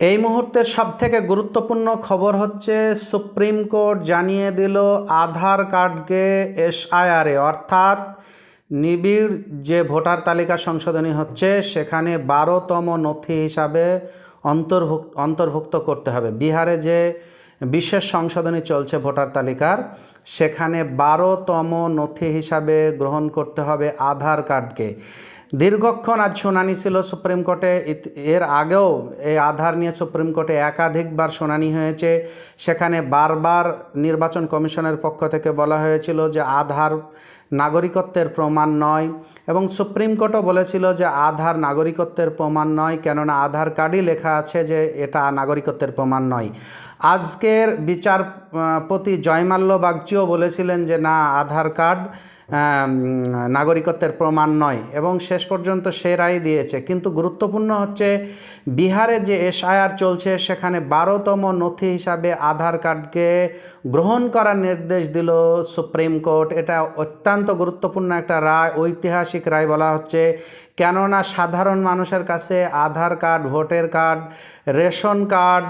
এই মুহূর্তের সবথেকে গুরুত্বপূর্ণ খবর হচ্ছে সুপ্রিম কোর্ট জানিয়ে দিল আধার কার্ডকে এসআইআরে, অর্থাৎ নিবিড় যে ভোটার তালিকা সংশোধনী হচ্ছে, সেখানে বারোতম নথি হিসাবে অন্তর্ভুক্ত অন্তর্ভুক্ত করতে হবে। বিহারে যে বিশেষ সংশোধনী চলছে ভোটার তালিকার, সেখানে বারোতম নথি হিসাবে গ্রহণ করতে হবে আধার কার্ডকে। দীর্ঘক্ষণ আজ শুনানি ছিল সুপ্রিম কোর্টে। এর আগেও এই আধার নিয়ে সুপ্রিম কোর্টে একাধিকবার শুনানি হয়েছে। সেখানে বারবার নির্বাচন কমিশনের পক্ষ থেকে বলা হয়েছিল যে আধার নাগরিকত্বের প্রমাণ নয় এবং সুপ্রিম কোর্টও বলেছিল যে আধার নাগরিকত্বের প্রমাণ নয়, কেননা আধার কার্ডই লেখা আছে যে এটা নাগরিকত্বের প্রমাণ নয়। আজকের বিচারপতি জয়মাল্য বাগচিও বলেছিলেন যে না, আধার কার্ড নাগরিকত্বের প্রমাণ নয় এবং শেষ পর্যন্ত সে রায় দিয়েছে। কিন্তু গুরুত্বপূর্ণ হচ্ছে বিহারে যে এসআইআর চলছে, সেখানে বারোতম নথি হিসাবে আধার কার্ডকে গ্রহণ করার নির্দেশ দিল সুপ্রিম কোর্ট। এটা অত্যন্ত গুরুত্বপূর্ণ একটা রায়, ঐতিহাসিক রায় বলা হচ্ছে। কেননা সাধারণ মানুষের কাছে Aadhaar card, voter card, ration card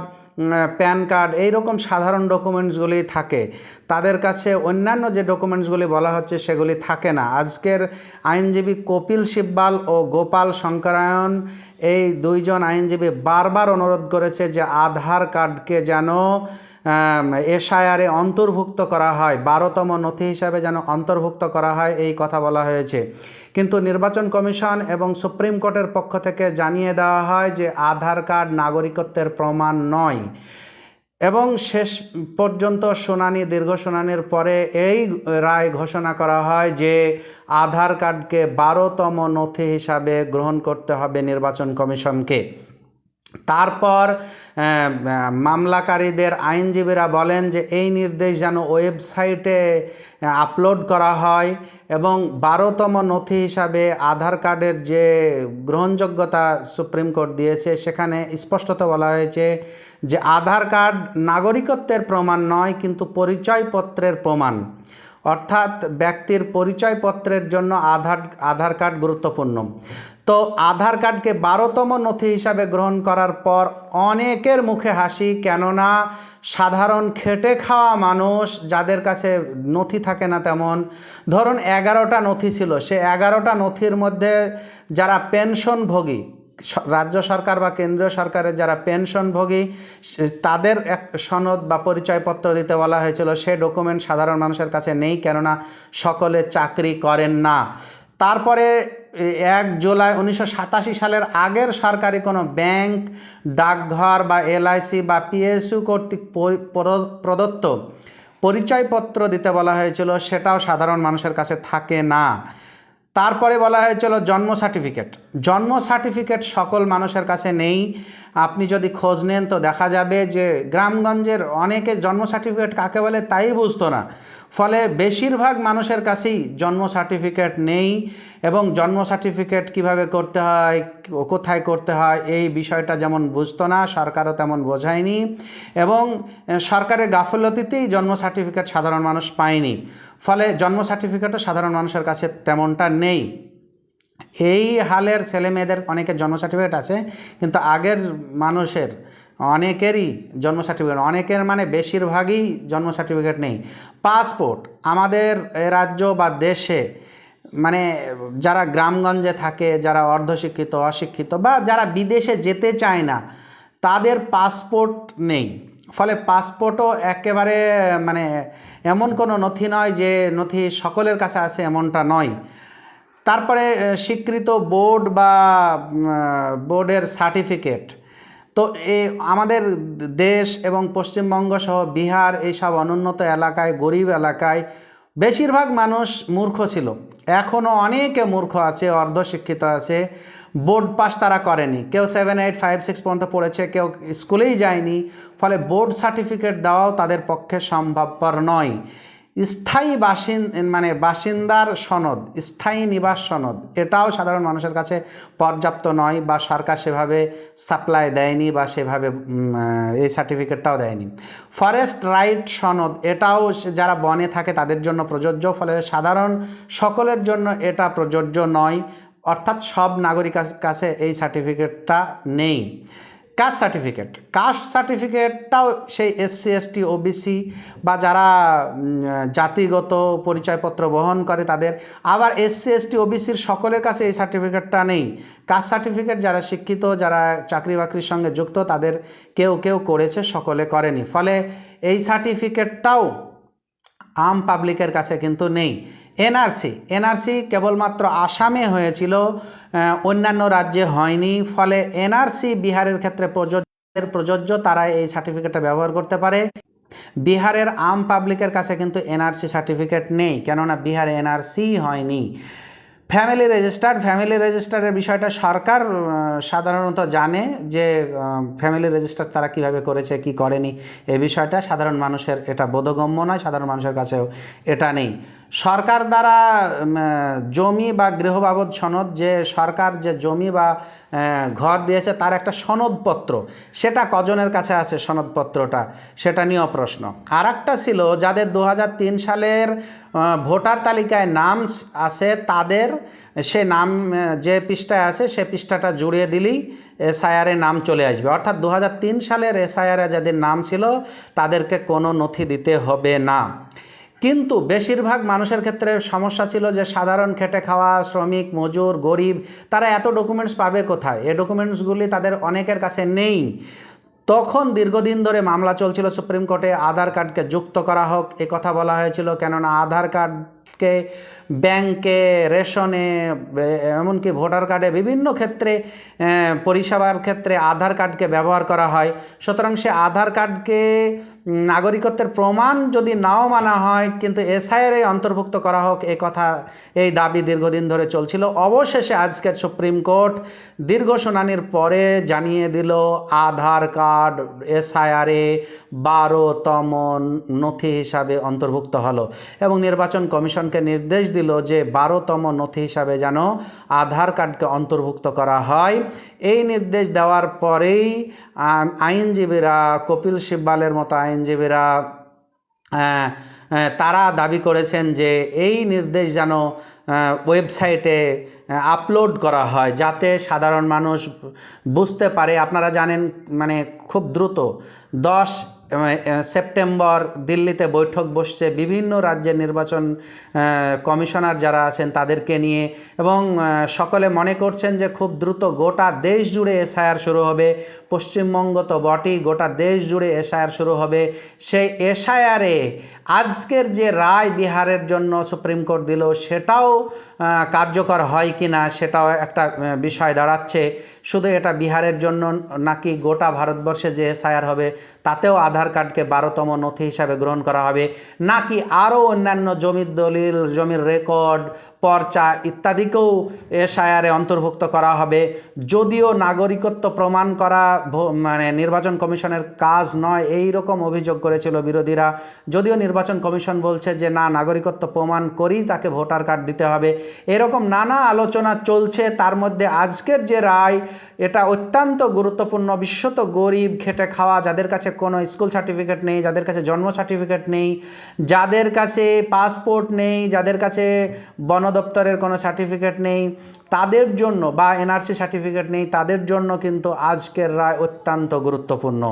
PAN card এইরকম সাধারণ ডকুমেন্টসগুলি থাকে। তাদের কাছে অন্যান্য যে ডকুমেন্টসগুলি বলা হচ্ছে সেগুলি থাকে না। আজকের আইনজীবী কপিল সিব্বাল ও গোপাল শঙ্করায়ন এই দুইজন আইনজীবী বারবার অনুরোধ করেছে যে আধার কার্ডকে যেন এসআইআরে অন্তর্ভুক্ত করা হয়। বারোতম নথি হিসাবে যেন অন্তর্ভুক্ত করা হয়, এই কথা বলা হয়েছে। কিন্তু নির্বাচন কমিশন এবং সুপ্রিম কোর্টের পক্ষ থেকে জানিয়ে দেওয়া হয় যে আধার কার্ড নাগরিকত্বের প্রমাণ নয়। এবং শেষ পর্যন্ত শুনানি, দীর্ঘ শুনানির পরে এই রায় ঘোষণা করা হয় যে আধার কার্ডকে বারোতম নথি হিসাবে গ্রহণ করতে হবে নির্বাচন কমিশনকে। তারপর মামলাকারীদের আইনজীবীরা বলেন যে এই নির্দেশ যেন ওয়েবসাইটে আপলোড করা হয় এবং বারোতম নথি হিসাবে আধার কার্ডের যে গ্রহণযোগ্যতা সুপ্রিম কোর্ট দিয়েছে, সেখানে স্পষ্টত বলা হয়েছে যে আধার কার্ড নাগরিকত্বের প্রমাণ নয়, কিন্তু পরিচয়পত্রের প্রমাণ। অর্থাৎ ব্যক্তির পরিচয়পত্রের জন্য আধার আধার কার্ড গুরুত্বপূর্ণ। তো আধার কার্ডকে বারোতম নথি হিসাবে গ্রহণ করার পর অনেকের মুখে হাসি, কেননা সাধারণ খেটে খাওয়া মানুষ যাদের কাছে নথি থাকে না তেমন। ধরুন এগারোটা নথি ছিল, সে এগারোটা নথির মধ্যে যারা পেনশনভোগী, রাজ্য সরকার বা কেন্দ্রীয় সরকারের যারা পেনশনভোগী তাদের এক সনদ বা পরিচয়পত্র দিতে বলা হয়েছিল, সে ডকুমেন্ট সাধারণ মানুষের কাছে নেই, কেননা সকলে চাকরি করেন না। তারপরে এক জুলাই উনিশশো সাতাশি সালের আগের সরকারি কোনো ব্যাংক, ডাকঘর বা এলআইসি বা পিএসইউ কর্তৃক প্রদত্ত পরিচয়পত্র দিতে বলা হয়েছিল, সেটাও সাধারণ মানুষের কাছে থাকে না। তারপরে বলা হয়েছিল জন্ম সার্টিফিকেট। জন্ম সার্টিফিকেট সকল মানুষের কাছে নেই। আপনি যদি খোঁজ নেন তো দেখা যাবে যে গ্রামগঞ্জের অনেকে জন্ম সার্টিফিকেট কাকে বলে তাই বুঝতো না। ফলে বেশিরভাগ মানুষের কাছেই জন্ম সার্টিফিকেট নেই এবং জন্ম সার্টিফিকেট কীভাবে করতে হয় কোথায় করতে হয়, এই বিষয়টা যেমন বুঝতো না, সরকারও তেমন বোঝায়নি এবং সরকারের গাফলতিতেই জন্ম সার্টিফিকেট সাধারণ মানুষ পায়নি। ফলে জন্ম সার্টিফিকেটও সাধারণ মানুষের কাছে তেমনটা নেই। এই হালের ছেলে মেয়েদের অনেকের জন্ম সার্টিফিকেট আছে, কিন্তু আগের মানুষের অনেকেরই জন্ম সার্টিফিকেট অনেকের মানে বেশিরভাগই জন্ম সার্টিফিকেট নেই। পাসপোর্ট আমাদের রাজ্য বা দেশে মানে যারা গ্রামগঞ্জে থাকে, যারা অর্ধশিক্ষিত, অশিক্ষিত বা যারা বিদেশে যেতে চায় না, তাদের পাসপোর্ট নেই। ফলে পাসপোর্টও একেবারে মানে এমন কোনো নথি নয় যে নথি সকলের কাছে আছে এমনটা নয়। তারপরে স্বীকৃত বোর্ড বা বোর্ডের সার্টিফিকেট তো এ আমাদের দেশ এবং পশ্চিমবঙ্গ সহ বিহার এইসব অনুন্নত এলাকায়, গরিব এলাকায় বেশিরভাগ মানুষ মূর্খ ছিল। এখনও অনেকে মূর্খ আছে, অর্ধশিক্ষিত আছে, বোর্ড পাস তারা করেনি। কেউ সেভেন এইট ফাইভ সিক্স পর্যন্ত পড়েছে, কেউ স্কুলেই যায়নি, ফলে বোর্ড সার্টিফিকেট দেওয়াও তাদের পক্ষে সম্ভবপর নয়। স্থায়ী বাসিন মানে বাসিন্দার সনদ, স্থায়ী নিবাস সনদ, এটাও সাধারণ মানুষের কাছে পর্যাপ্ত নয় বা সরকার সেভাবে সাপ্লাই দেয়নি বা সেভাবে এই সার্টিফিকেটটাও দেয়নি। ফরেস্ট রাইট সনদ, এটাও যারা বনে থাকে তাদের জন্য প্রযোজ্য, ফলে সাধারণ সকলের জন্য এটা প্রযোজ্য নয়। অর্থাৎ সব নাগরিকের কাছে এই সার্টিফিকেটটা নেই। Caste certificate. কাস্ট সার্টিফিকেটটাও সেই এসসি এসটি ওবিসি বা যারা জাতিগত পরিচয়পত্র বহন করে তাদের। আবার এসসি এসটি ওবিসির সকলের কাছে এই সার্টিফিকেটটা নেই। কাস্ট সার্টিফিকেট যারা শিক্ষিত, যারা চাকরি বাকরির সঙ্গে যুক্ত, তাদের কেউ কেউ করেছে, সকলে করেনি। ফলে এই সার্টিফিকেটটাও আম পাবলিকের কাছে কিন্তু নেই। এনআরসি। এনআরসি কেবলমাত্র আসামে হয়েছিল অন্যান্য রাজ্যে হয়নি। ফলে এনআরসি বিহারের ক্ষেত্রে প্রযোজ্যের প্রযোজ্য তারা এই সার্টিফিকেটটা ব্যবহার করতে পারে। বিহারের আম পাবলিকের কাছে কিন্তু এনআরসি সার্টিফিকেট নেই, কেননা বিহারে এনআরসি হয়নি। ফ্যামিলি রেজিস্টার ফ্যামিলি রেজিস্টারের বিষয়টা সরকার সাধারণত জানে যে ফ্যামিলি রেজিস্টার তারা কীভাবে করেছে, কি করেনি। এই বিষয়টা সাধারণ মানুষের এটা বোধগম্য নয়, সাধারণ মানুষের কাছেও এটা নেই। সরকার দ্বারা জমি বা গৃহবাবদ সনদ যে সরকার যে জমি বা ঘর দিয়েছে তার একটা সনদপত্র। সেটা কজনের কাছে আছে সনদপত্রটা? সেটা নিয়েও প্রশ্ন। আর ছিল, যাদের দু হাজার তিন সালের ভোটার তালিকায় নাম আছে তাদের, সে নাম যে পৃষ্ঠায় আছে সে পৃষ্ঠাটা জুড়িয়ে দিলেই এসআইআরে নাম চলে আসবে। অর্থাৎ দু হাজার তিন সালের এসআইআরে যাদের নাম ছিল, তাদেরকে কোনো নথি দিতে হবে না। কিন্তু বেশিরভাগ মানুষের ক্ষেত্রে সমস্যা ছিল যে সাধারণ খেটে খাওয়া, শ্রমিক, মজুর, গরিব, তারা এত ডকুমেন্টস পাবে কোথায়? এ ডকুমেন্টসগুলি তাদের অনেকের কাছে নেই। তখন দীর্ঘদিন ধরে মামলা চলছিল সুপ্রিম কোর্টে, আধার কার্ডকে যুক্ত করা হোক, এ কথা বলা হয়েছিল। কেননা আধার কার্ডকে ব্যাংকে, রেশনে এমনকি ভোটার কার্ডে বিভিন্ন ক্ষেত্রে পরিষেবার ক্ষেত্রে আধার কার্ডকে ব্যবহার করা হয়। সুতরাং সে আধার কার্ডকে নাগরিকত্বের প্রমাণ যদি নাও মানা হয়, কিন্তু এসআইআরে অন্তর্ভুক্ত করা হোক, এ কথা, এই দাবি দীর্ঘদিন ধরে চলছিল। অবশেষে আজকের সুপ্রিম কোর্ট দীর্ঘ শুনানির পরে জানিয়ে দিল, আধার কার্ড এসআইআরে বারোতম নথি হিসাবে অন্তর্ভুক্ত হলো এবং নির্বাচন কমিশনকে নির্দেশ দিল যে বারোতম নথি হিসাবে যেন আধার কার্ডকে অন্তর্ভুক্ত করা হয়। এই নির্দেশ দেওয়ার পরেই আইনজীবীরা, কপিল সিব্বালের মতো আইনজীবীরা তারা দাবি করেছেন যে এই নির্দেশ যেন ওয়েবসাইটে আপলোড করা হয় যাতে সাধারণ মানুষ বুঝতে পারে। আপনারা জানেন মানে খুব দ্রুত দশ সেপ্টেম্বর দিল্লিতে বৈঠক বসছে বিভিন্ন রাজ্যের নির্বাচন কমিশনার যারা আছেন তাদেরকে নিয়ে এবং সকলে মনে করছেন যে খুব দ্রুত গোটা দেশ জুড়ে এসআইআর শুরু হবে। পশ্চিমবঙ্গ তো বটেই, গোটা দেশ জুড়ে এসআইআর শুরু হবে। সেই এসআইআরে আজকের যে রায় বিহারের জন্য সুপ্রিম কোর্ট দিল, সেটাও কার্যকর হয় কি না সেটাও একটা বিষয় দাঁড়াচ্ছে। শুধু এটা বিহারের জন্য নাকি গোটা ভারতবর্ষে যে এসআইআর হবে, তাতেও আধার কার্ডকে বারোতম নথি হিসাবে গ্রহণ করা হবে। নাকি আরও অন্যান্য জমির দলিল, জমির রেকর্ড পর্চা ইত্যাদিকেও এসআইআরে অন্তর্ভুক্ত করা হবে। যদিও নাগরিকত্ব প্রমাণ করা মানে নির্বাচন কমিশনের কাজ নয় এই রকম অভিযোগ করেছিল বিরোধীরা। যদিও নির্বাচন কমিশন বলছে যে, না, নাগরিকত্ব প্রমাণ করেই তাকে ভোটার কার্ড দিতে হবে। এরকম নানা আলোচনা চলছে। তার মধ্যে আজকের যে রায় এটা অত্যন্ত গুরুত্বপূর্ণ। বিশ্বত গরিব খেটে খাওয়া, যাদের কাছে কোনো স্কুল সার্টিফিকেট নেই, যাদের কাছে জন্ম সার্টিফিকেট নেই, যাদের কাছে পাসপোর্ট নেই, যাদের কাছে বন দপ্তরের কোনো সার্টিফিকেট নেই, তাদের জন্য বা এনআরসি সার্টিফিকেট নেই, তাদের জন্য কিন্তু আজকের রায় অত্যন্ত গুরুত্বপূর্ণ।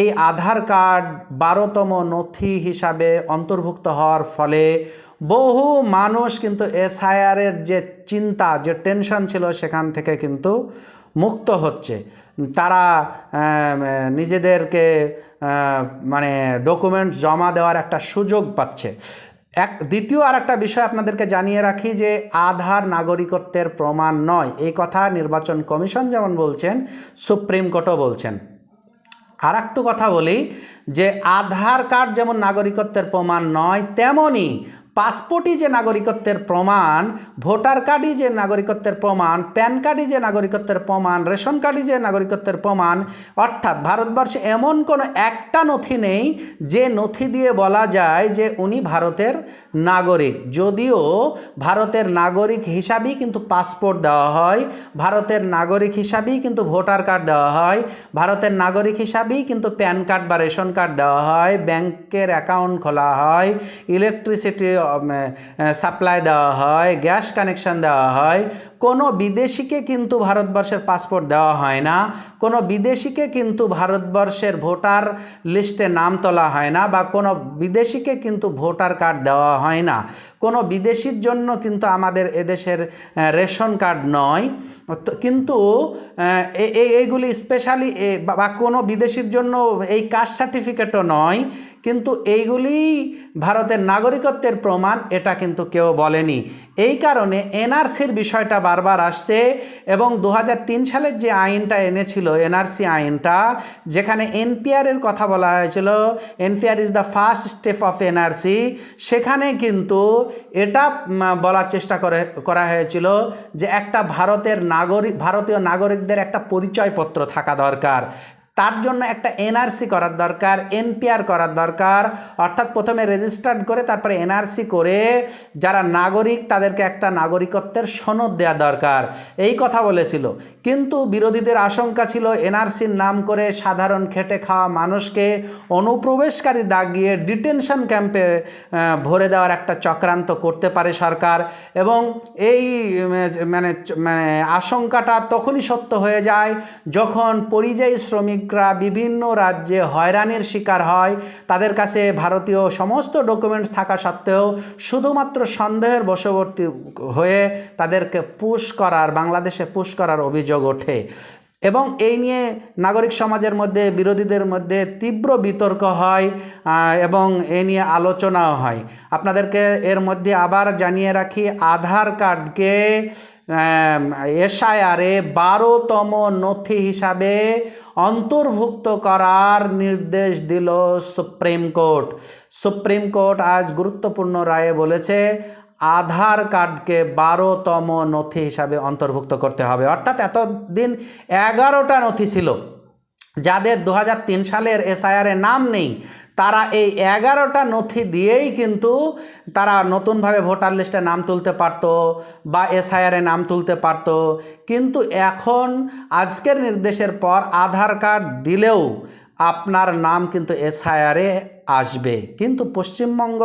এই আধার কার্ড বারোতম নথি হিসাবে অন্তর্ভুক্ত হওয়ার ফলে বহু মানুষ কিন্তু এসআইআরের যে চিন্তা, যে টেনশন ছিল সেখান থেকে কিন্তু মুক্ত হচ্ছে। তারা নিজেদেরকে মানে ডকুমেন্টস জমা দেওয়ার একটা সুযোগ পাচ্ছে। এক, দ্বিতীয় আর একটা বিষয় আপনাদেরকে জানিয়ে রাখি যে আধার নাগরিকত্বের প্রমাণ নয়। এই কথা নির্বাচন কমিশন যেমন বলছেন, সুপ্রিম কোর্টও বলছেন। আর একটু কথা বলি যে আধার কার্ড যেমন নাগরিকত্বের প্রমাণ নয় তেমনই পাসপোর্টই যে নাগরিকত্বের প্রমাণ, ভোটার কার্ডই যে নাগরিকত্বের প্রমাণ, প্যান কার্ডই যে নাগরিকত্বের প্রমাণ, রেশন কার্ডই যে নাগরিকত্বের প্রমাণ, অর্থাৎ ভারতবর্ষে এমন কোনো একটা নথি নেই যে নথি দিয়ে বলা যায় যে উনি ভারতের নাগরিক। যদিও ভারতের নাগরিক হিসাবেই কিন্তু পাসপোর্ট দেওয়া হয়, ভারতের নাগরিক হিসাবেই কিন্তু ভোটার কার্ড দেওয়া হয়, ভারতের নাগরিক হিসাবেই কিন্তু প্যান কার্ড বা রেশন কার্ড দেওয়া হয়, ব্যাংকের অ্যাকাউন্ট খোলা হয়, ইলেকট্রিসিটি সাপ্লাই দেওয়া হয়, গ্যাস কানেকশন দেওয়া হয় কোনো বিদেশিকে কিন্তু ভারতবর্ষের পাসপোর্ট দেওয়া হয় না, কোনো বিদেশিকে কিন্তু ভারতবর্ষের ভোটার লিস্টে নাম তোলা হয় না বা কোনো বিদেশিকে কিন্তু ভোটার কার্ড দেওয়া হয় না। কোনো বিদেশির জন্য কিন্তু আমাদের এদেশের রেশন কার্ড নয়। কিন্তু এইগুলি স্পেশালি বা কোনো বিদেশির জন্য এই কাস্ট সার্টিফিকেটও নয়। কিন্তু এইগুলি ভারতের নাগরিকত্বের প্রমাণ, এটা কিন্তু কেউ বলেনি। এই কারণে এনআরসির বিষয়টা বারবার আসছে এবং দু হাজার তিন সালের যে আইনটা এনেছিল এনআরসি আইনটা, যেখানে এনপিআরের কথা বলা হয়েছিল NPR is the first step of NRC সেখানে কিন্তু এটা বলার চেষ্টা করে, করা হয়েছিল যে একটা ভারতের নাগরিক, ভারতীয় নাগরিকদের একটা পরিচয়পত্র থাকা দরকার। তার জন্য একটা এনআরসি করার দরকার এনপিআর করার দরকার। অর্থাৎ প্রথমে রেজিস্টার্ড করে, তারপরে এনআরসি করে যারা নাগরিক, তাদেরকে একটা নাগরিকত্বের সনদ দেওয়া দরকার। এই কথা বলেছিল। কিন্তু বিরোধীদের আশঙ্কা ছিল এনআরসির নাম করে সাধারণ খেটে খাওয়া মানুষকে অনুপ্রবেশকারী দাগিয়ে ডিটেনশন ক্যাম্পে ভরে দেওয়ার একটা চক্রান্ত করতে পারে সরকার। এবং এই মানে মানে আশঙ্কাটা তখনই সত্য হয়ে যায় যখন পরিযায়ী শ্রমিকরা বিভিন্ন রাজ্যে হয়রানির শিকার হয়। তাদের কাছে ভারতীয় সমস্ত ডকুমেন্টস থাকা সত্ত্বেও শুধুমাত্র সন্দেহের বশবর্তী হয়ে তাদেরকে পুশ করার, বাংলাদেশে পুশ করার অভিযোগ ওঠে। এবং এই নিয়ে নাগরিক সমাজের মধ্যে, বিরোধীদের মধ্যে তীব্র বিতর্ক হয় এবং এ নিয়ে আলোচনাও হয়। আপনাদেরকে এর মধ্যে আবার জানিয়ে রাখি, আধার কার্ডকে এসআইআরে বারোতম নথি হিসাবে অন্তর্ভুক্ত করার নির্দেশ দিল সুপ্রিম কোর্ট। সুপ্রিম কোর্ট আজ গুরুত্বপূর্ণ রায়ে বলেছে, আধার কার্ডকে বারোতম নথি হিসাবে অন্তর্ভুক্ত করতে হবে। অর্থাৎ এতদিন এগারোটা নথি ছিল, যাদের দু হাজার তিন সালের এসআইআরে নাম নেই। তারা এই এগারোটা নথি দিয়েই কিন্তু তারা নতুনভাবে ভোটার লিস্টে নাম তুলতে পারতো বা এসআইআরে নাম তুলতে পারতো। কিন্তু এখন আজকের নির্দেশের পর আধার কার্ড দিলেও আপনার নাম কিন্তু এসআইআরে আসবে। কিন্তু পশ্চিমবঙ্গ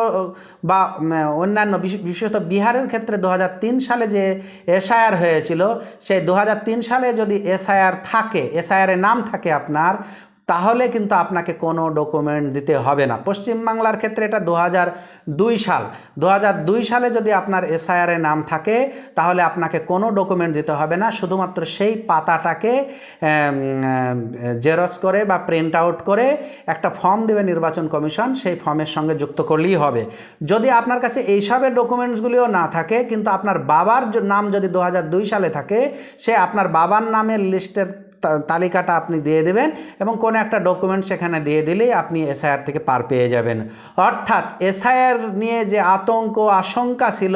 বা অন্যান্য বিশ- বিশেষত বিহারের ক্ষেত্রে দু হাজার তিন সালে যে এসআইআর হয়েছিল, সেই দু হাজার তিন সালে যদি এসআইআর থাকে, এসআইআরে নাম থাকে আপনার তাহলে কিন্তু আপনাকে কোনো ডকুমেন্ট দিতে হবে না। পশ্চিমবাংলার ক্ষেত্রে এটা দু দুই সাল। দু হাজার দুই সালে যদি আপনার এসআইআরে নাম থাকে, তাহলে আপনাকে কোনো ডকুমেন্ট দিতে হবে না। শুধুমাত্র সেই পাতাটাকে জেরক্স করে বা প্রিন্ট আউট করে একটা ফর্ম দেবে নির্বাচন কমিশন, সেই ফর্মের সঙ্গে যুক্ত করলেই হবে। যদি আপনার কাছে এইসবের ডকুমেন্টসগুলিও না থাকে, কিন্তু আপনার বাবার নাম যদি দু হাজার দুই সালে থাকে, সে আপনার বাবার নামের লিস্টের তালিকাটা আপনি দিয়ে দেবেন এবং কোনো একটা ডকুমেন্ট সেখানে দিয়ে দিলেই আপনি এসআইআর থেকে পার পেয়ে যাবেন। অর্থাৎ এসআইআর নিয়ে যে আতঙ্ক, আশঙ্কা ছিল,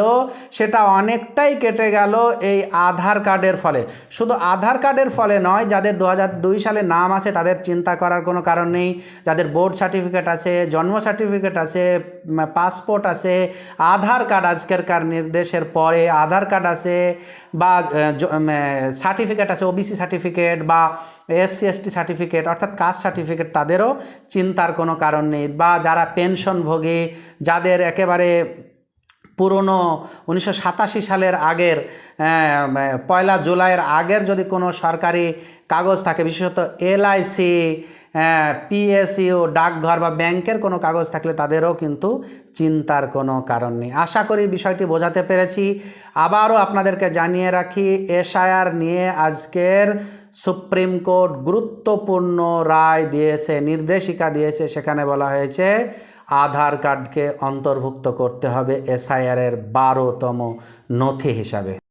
সেটা অনেকটাই কেটে গেল এই আধার কার্ডের ফলে। শুধু আধার কার্ডের ফলে নয়, যাদের দু হাজার দুই সালে নাম আছে, তাদের চিন্তা করার কোনো কারণ নেই। যাদের বোর্ড সার্টিফিকেট আছে, জন্ম সার্টিফিকেট আছে পাসপোর্ট আছে, আধার কার্ড আজকেরকার নির্দেশের পরে আধার কার্ড আছে, বা সার্টিফিকেট আছে ওবিসি সার্টিফিকেট বা এসসি এসটি সার্টিফিকেট অর্থাৎ কাস্ট সার্টিফিকেট তাদেরও চিন্তার কোনো কারণ নেই। বা যারা পেনশনভোগী যাদের একেবারে পুরনো উনিশশো সাতাশি সালের আগের পয়লা জুলাইয়ের আগের যদি কোনো সরকারি কাগজ থাকে, বিশেষত এলআইসি পিএসইউ ডাকঘর বা ব্যাংকের কোনো কাগজ থাকলে তাদেরও কিন্তু চিন্তার কোনো কারণ নেই। আশা করি বিষয়টি বোঝাতে পেরেছি। আবারও আপনাদেরকে জানিয়ে রাখি এসআইআর নিয়ে আজকের সুপ্রিম কোর্ট গুরুত্বপূর্ণ রায় দিয়েছে, নির্দেশিকা দিয়েছে। সেখানে বলা হয়েছে, আধার কার্ডকে অন্তর্ভুক্ত করতে হবে এসআইআর এর বারোতম নথি হিসাবে।